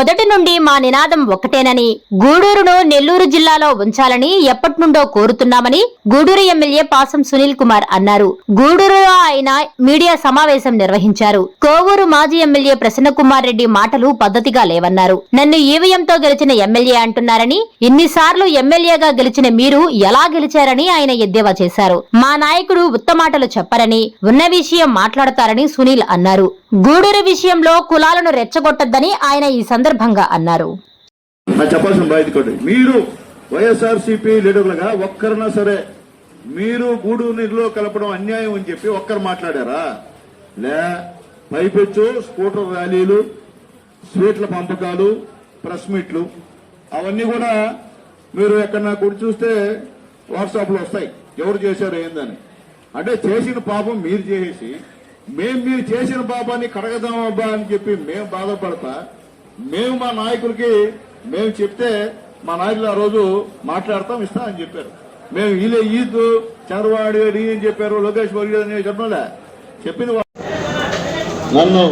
మొదటి నుండి మా నినాదం ఒక్కటేనని గూడూరును నెల్లూరు జిల్లాలో ఉంచాలని ఎప్పటి నుండో కోరుతున్నామని గూడూరు ఎమ్మెల్యే పాసం సునీల్ కుమార్ అన్నారు. గూడూరులో ఆయన మీడియా సమావేశం నిర్వహించారు. కోవూరు మాజీ ఎమ్మెల్యే ప్రసన్న కుమార్ రెడ్డి మాటలు పద్ధతిగా లేవన్నారు. నన్ను ఈవీఎంతో గెలిచిన ఎమ్మెల్యే అంటున్నారని ఇన్నిసార్లు ఎమ్మెల్యేగా గెలిచిన మీరు ఎలా గెలిచారని ఆయన ఎద్దేవా చేశారు. మా నాయకుడు ఉత్తమాటలు చెప్పరని ఉన్న విషయం మాట్లాడతారని సునీల్ అన్నారు. గూడూరు విషయంలో కులాలను రెచ్చగొట్టద్దని ఆయన ఈ సందర్భంగా అన్నారు. చెప్పాల్సిన మీరు వైఎస్ఆర్సీపీ లీడర్లుగా ఒక్కరినా సరే మీరు గూడు నీటిలో కలపడం అన్యాయం అని చెప్పి ఒక్కరు మాట్లాడారా? లే పైపెచ్చు స్కూటర్ ర్యాలీలు స్వీట్ల పంపకాలు ప్రెస్ మీట్లు అవన్నీ కూడా మీరు ఎక్కడన్నా గుడి చూస్తే వాట్సాప్లో వస్తాయి. ఎవరు చేశారు ఏందని. అంటే చేసిన పాపం మీరు చేసేసి మేము మీరు చేసిన పాపాన్ని కడగదాం అబ్బా అని చెప్పి మేము బాధపడతా మేము మా నాయకులకి మేము చెప్తే మా నాయకులు ఆ రోజు మాట్లాడతాం ఇస్తా అని చెప్పారు. మేము ఈలే ఈద్ చంద్రబాబు గారు అని చెప్పారు లోకేష్ బాబు గారు అని చెప్పింది నన్ను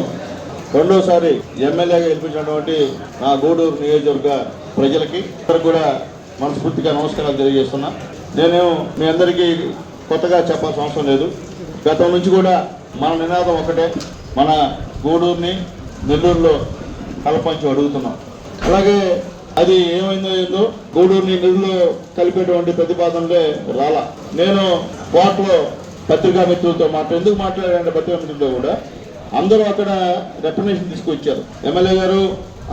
రెండోసారి ఎమ్మెల్యేగా గెలిపించినటువంటి నా గూడూరు నియోజకవర్గ ప్రజలకి అందరికి కూడా మనస్ఫూర్తిగా నమస్కారాలు తెలియజేస్తున్నా. నేను మీ అందరికీ కొత్తగా చెప్పాల్సిన అవసరం లేదు. గతం నుంచి కూడా మన నినాదం ఒకటే. మన గూడూరుని నెల్లూరులో కలపంచి అడుగుతున్నాం. అలాగే అది ఏమైందో ఏందో గూడూరుని నిధులు కలిపేటువంటి ప్రతిపాదనలే రాలా. నేను కోర్టులో పత్రికా మిత్రులతో మాట్లా ఎందుకు మాట్లాడారంటే పత్రికా మిత్రులతో కూడా అందరూ అక్కడ రెప్రజెంటేషన్ తీసుకొచ్చారు. ఎమ్మెల్యే గారు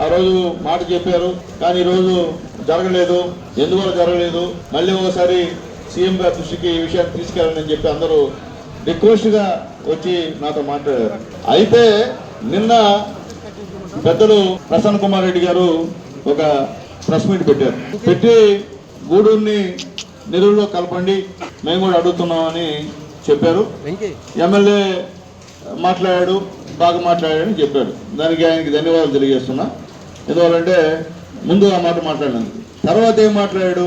ఆ రోజు మాట చెప్పారు కానీ ఈ రోజు జరగలేదు ఎందువల్ల జరగలేదు? మళ్ళీ ఒకసారి సీఎం గారి దృష్టికి ఈ విషయాన్ని తీసుకెళ్ళాలని చెప్పి అందరూ రిక్వెస్ట్గా వచ్చి నాతో మాట్లాడారు. అయితే నిన్న పెద్దలు ప్రసన్న కుమార్ రెడ్డి గారు ఒక ప్రెస్ మీట్ పెట్టారు. పెట్టి గూడూరుని నెల్లూరులో కలపండి మేము కూడా అడుగుతున్నామని చెప్పారు. ఎమ్మెల్యే మాట్లాడాడు బాగా మాట్లాడాడని చెప్పాడు దానికి ఆయనకి ధన్యవాదాలు తెలియజేస్తున్నా. ఎందువల్లంటే ముందు ఆ మాట మాట్లాడినందుకు. తర్వాత ఏం మాట్లాడాడు?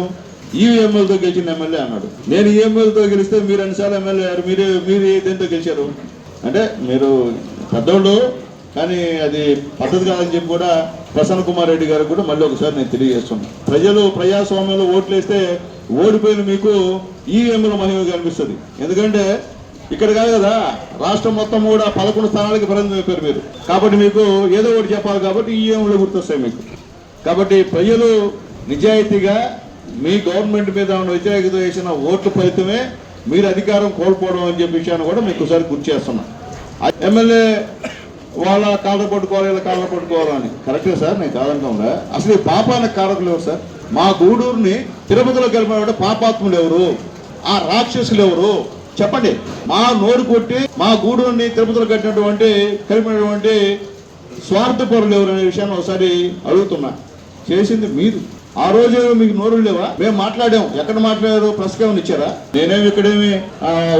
ఈవీఎంఎల్తో గెలిచిన ఎమ్మెల్యే అన్నాడు. నేను ఈఎంఎల్తో గెలిస్తే మీరు అన్నిసార్లు ఎమ్మెల్యే అయ్యారు మీరు మీరు దేంతో గెలిచారు? అంటే మీరు పెద్దోళ్ళు కానీ అది పద్ధతి కాదని చెప్పి కూడా ప్రసన్న కుమార్ రెడ్డి గారికి కూడా మళ్ళీ ఒకసారి నేను తెలియజేస్తున్నాను ప్రజలు ప్రజాస్వామ్యంలో ఓట్లు వేస్తే ఓడిపోయిన మీకు ఈవీఎంల మహిమ కనిపిస్తుంది. ఎందుకంటే ఇక్కడ కాదు కదా రాష్ట్రం మొత్తం కూడా పదకొండు స్థానాలకి పరిమితం అయిపోయారు మీరు. కాబట్టి మీకు ఏదో ఒకటి చెప్పాలి కాబట్టి ఈఎంలు గుర్తొస్తాయి మీకు. కాబట్టి ప్రజలు నిజాయితీగా మీ గవర్నమెంట్ మీద ఉన్న వ్యతిరేకత వేసిన ఓట్ల ఫలితమే మీరు అధికారం కోల్పోవడం అని చెప్పే విషయాన్ని కూడా మీకు ఒకసారి గుర్తు చేస్తున్నా. ఎమ్మెల్యే వాళ్ళ కాళ్ళ పట్టుకోవాలి వీళ్ళ కాళ్ళ పట్టుకోవాలని. కరెక్టే సార్ నేను కాదంటా అసలు ఈ పాపానికి కారకులు ఎవరు సార్? మా గూడూరుని తిరుపతిలో గెలిపిన పాపాత్ములు ఎవరు? ఆ రాక్షసులు ఎవరు? చెప్పండి. మా నోరు కొట్టి మా గూడూరుని తిరుపతిలో కట్టినటువంటి కలిపినటువంటి స్వార్థపరులు ఎవరు అనే విషయాన్ని ఒకసారి అడుగుతున్నా. చేసింది మీరు. ఆ రోజు మీకు నోరు లేవా? మేము మాట్లాడాం ఎక్కడ మాట్లాడారు ప్రెస్ ఏమైనా ఇచ్చారా? నేనేమి ఇక్కడేమి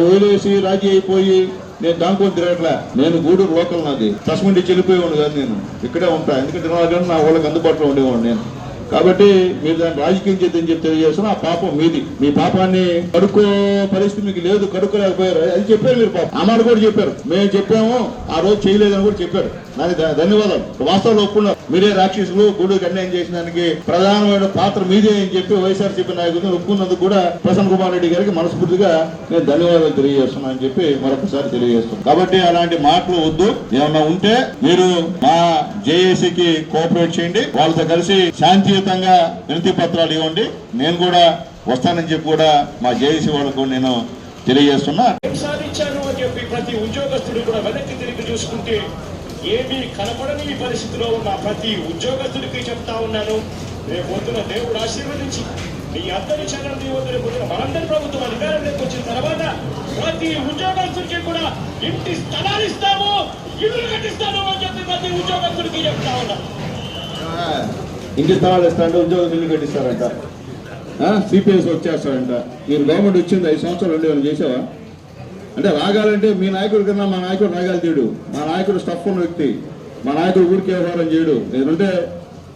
వదిలేసి రాజీ అయిపోయి నేను దానికొని తిరగట్లే. నేను గూడూరు లోకల్ నాది. చస్మండి మీట్ ఇచ్చి కాదు నేను. ఇక్కడే ఉంటా. ఎందుకంటే నా నా వాళ్ళకి అందుబాటులో ఉండేవాడు నేను. కాబట్టి మీరు దాన్ని రాజకీయం చేద్దని చెప్పి తెలియజేస్తున్నా ఆ పాపం మీది. మీ పాపాన్ని కడుక్కో పరిస్థితి మీకు లేదు కడుక్కోలేకపోయారు. అది చెప్పారు మీరు పాపం. ఆ కూడా చెప్పారు. మేము చెప్పాము ఆ రోజు చేయలేదని కూడా చెప్పారు. దానికి ధన్యవాదాలు. వాస్తవాలు ఒప్పుకున్నారు. మీరే రాక్షసులు గూడూరుకి అన్యాయం చేసిన దానికి ప్రధానమైన పాత్ర మీదే అని చెప్పి వైఎస్ఆర్సీపీ నాయకులు ఒప్పుకున్నందుకు కూడా ప్రసన్న కుమార్ రెడ్డి గారికి మనస్ఫూర్తిగా నేను ధన్యవాదాలు తెలియజేస్తున్నా అని చెప్పి మరొకసారి తెలియజేస్తున్నాను. కాబట్టి అలాంటి మాటలు వద్దు. ఏమన్నా ఉంటే మీరు మా జేఏసీకి కోఆపరేట్ చేయండి. వాళ్ళతో కలిసి శాంతి శాంతియుతంగా వినతి పత్రాలు ఇవ్వండి. నేను కూడా వస్తానని చెప్పి కూడా మా జేఏసీ వాళ్ళకు నేను తెలియజేస్తున్నా. సాధించాను అని చెప్పి ప్రతి ఉద్యోగస్తుడు కూడా వెనక్కి తిరిగి చూసుకుంటే ఏమీ కనపడని ఈ పరిస్థితిలో ఉన్న ప్రతి ఉద్యోగస్తుడికి చెప్తా ఉన్నాను. రేపు పొద్దున దేవుడు ఆశీర్వదించి మీ అందరి రేపు పొద్దున మనందరి ప్రభుత్వం అధికారంలోకి వచ్చిన తర్వాత ప్రతి ఉద్యోగస్తుడికి కూడా ఇంటి స్థలాలు ఇస్తాము ఇల్లు కట్టిస్తాము అని చెప్పి ప్రతి ఉద్యోగస్తుడికి చెప్తా ఉన్నాను. ఇంటి స్థలాలు ఇస్తారంటే ఉద్యోగం ఇల్లు కట్టిస్తారంట. సిపిఎస్ వచ్చేస్తారంట. మీరు గవర్నమెంట్ వచ్చింది ఐదు సంవత్సరాలు రెండు ఏమైనా చేసావా? అంటే రాగాలంటే మీ నాయకుడి కన్నా మా నాయకుడు రాగాలి తీయడు మా నాయకుడు స్టఫ్ ఉన్న వ్యక్తి. మా నాయకుడు ఊరికి వ్యవహారం చేయడు. లేదంటే